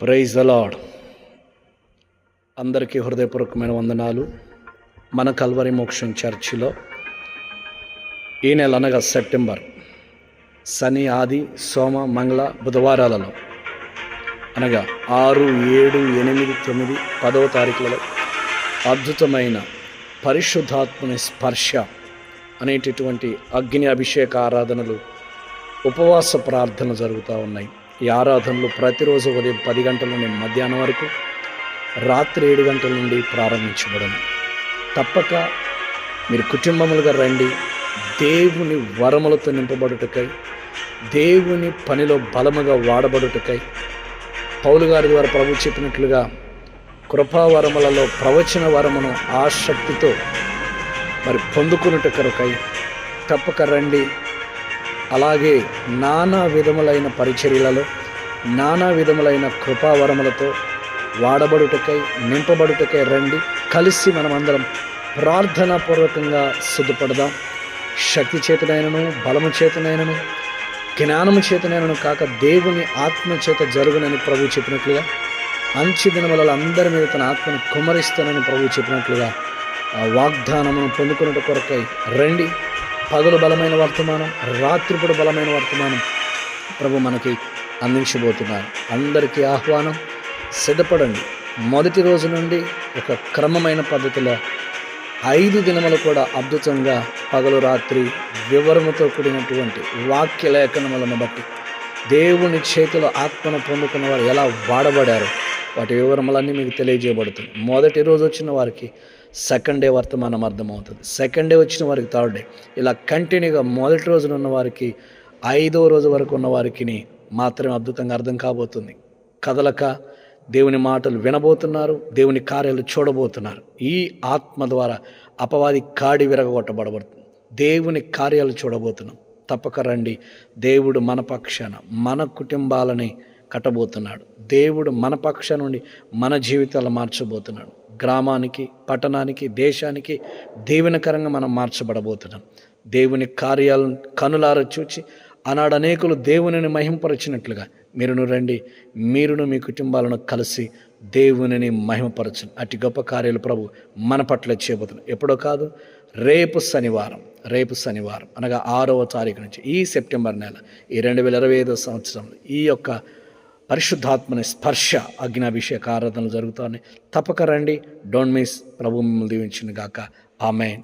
Praise అలాడ్ అందరికీ హృదయపూర్వకమైన వందనాలు. మన కల్వరి మోక్షం చర్చిలో ఈ నెల అనగా సెప్టెంబర్ శని ఆది సోమ మంగళ బుధవారాలలో అనగా ఆరు ఏడు ఎనిమిది తొమ్మిది పదవ తారీఖులలో అద్భుతమైన పరిశుద్ధాత్మని స్పర్శ అనేటటువంటి అగ్ని అభిషేక ఆరాధనలు ఉపవాస ప్రార్థన జరుగుతూ ఉన్నాయి. ఈ ఆరాధనలు ప్రతిరోజు ఉదయం పది గంటల నుండి మధ్యాహ్నం వరకు రాత్రి ఏడు గంటల నుండి ప్రారంభించబడను. తప్పక మీరు కుటుంబములుగా రండి. దేవుని వరములతో నింపబడుటకై దేవుని పనిలో బలముగా వాడబడుటకై పౌలు గారి ద్వారా ప్రభు చెప్పినట్లుగా కృపావరములలో ప్రవచన వరమును ఆసక్తితో మరి పొందుకున్నట్టు కొరకై తప్పక రండి. అలాగే నానా విధములైన పరిచర్యలలో నానా విధములైన కృపావరములతో వాడబడుటకై నింపబడుటకై రండి. కలిసి మనమందరం ప్రార్థనాపూర్వకంగా సిద్ధపడదాం. శక్తి చేతనైనను బలము చేతనైనను జ్ఞానము చేతనైనను కాక దేవుని ఆత్మ చేత జరుగునని ప్రభు చెప్పినట్లుగా అంచి దినములలో అందరి మీద తన ఆత్మను కుమరిస్తానని ప్రభు చెప్పినట్లుగా ఆ వాగ్దానమును పొందుకున్నట్టు కొరకై రండి. పగలు బలమైన వర్తమానం రాత్రిపూట బలమైన వర్తమానం. ప్రభు మనకి అందించబోతున్నారు. అందరికీ ఆహ్వానం సిద్ధపడండి. మొదటి రోజు నుండి ఒక క్రమమైన పద్ధతిలో ఐదు దినములు కూడా అద్భుతంగా పగలు రాత్రి వివరముతో కూడినటువంటి వాక్య లేఖనములను బట్టి దేవుని చేతిలో ఆత్మను పొందుకున్న వారు ఎలా వాడబడారు వాటి వివరములన్నీ మీకు తెలియజేయబడుతుంది. మొదటి రోజు వచ్చిన వారికి సెకండ్ డే వర్తమానం అర్థమవుతుంది. సెకండ్ డే వచ్చిన వారికి థర్డ్ డే ఇలా కంటిన్యూగా మొదటి రోజున ఉన్న వారికి ఐదో రోజు వరకు ఉన్న వారికి మాత్రమే అద్భుతంగా అర్థం కాబోతుంది. కదలక దేవుని మాటలు వినబోతున్నారు దేవుని కార్యాలు చూడబోతున్నారు. ఈ ఆత్మ ద్వారా అపవాది కాడి విరగొట్టబడబడుతుంది దేవుని కార్యాలు చూడబోతున్నాం. తప్పక రండి. దేవుడు మన పక్షాన మన కుటుంబాలని కట్టబోతున్నాడు. దేవుడు మన పక్ష నుండి మన జీవితాలు మార్చబోతున్నాడు. గ్రామానికి పట్టణానికి దేశానికి దీవెనకరంగా మనం మార్చబడబోతున్నాం. దేవుని కార్యాలను కనులార చూచి ఆనాడు అనేకులు దేవునిని మహింపరచినట్లుగా మీరును రండి మీరును మీ కుటుంబాలను కలిసి దేవునిని మహిమపరచను అటు గొప్ప కార్యాలు ప్రభు మన పట్ల చేయబోతున్నాం ఎప్పుడో కాదు రేపు శనివారం రేపు శనివారం అనగా ఆరవ తారీఖు నుంచి ఈ సెప్టెంబర్ నెల ఈ రెండు వేల ఇరవై ఐదో సంవత్సరంలో ఈ యొక్క పరిశుద్ధాత్మని స్పర్శ అగ్నాభిషేక ఆరాధనలు జరుగుతాయని తప్పక రండి. Don't miss. ప్రభు మిమ్మల్ని దీవించిన గాక. ఆమె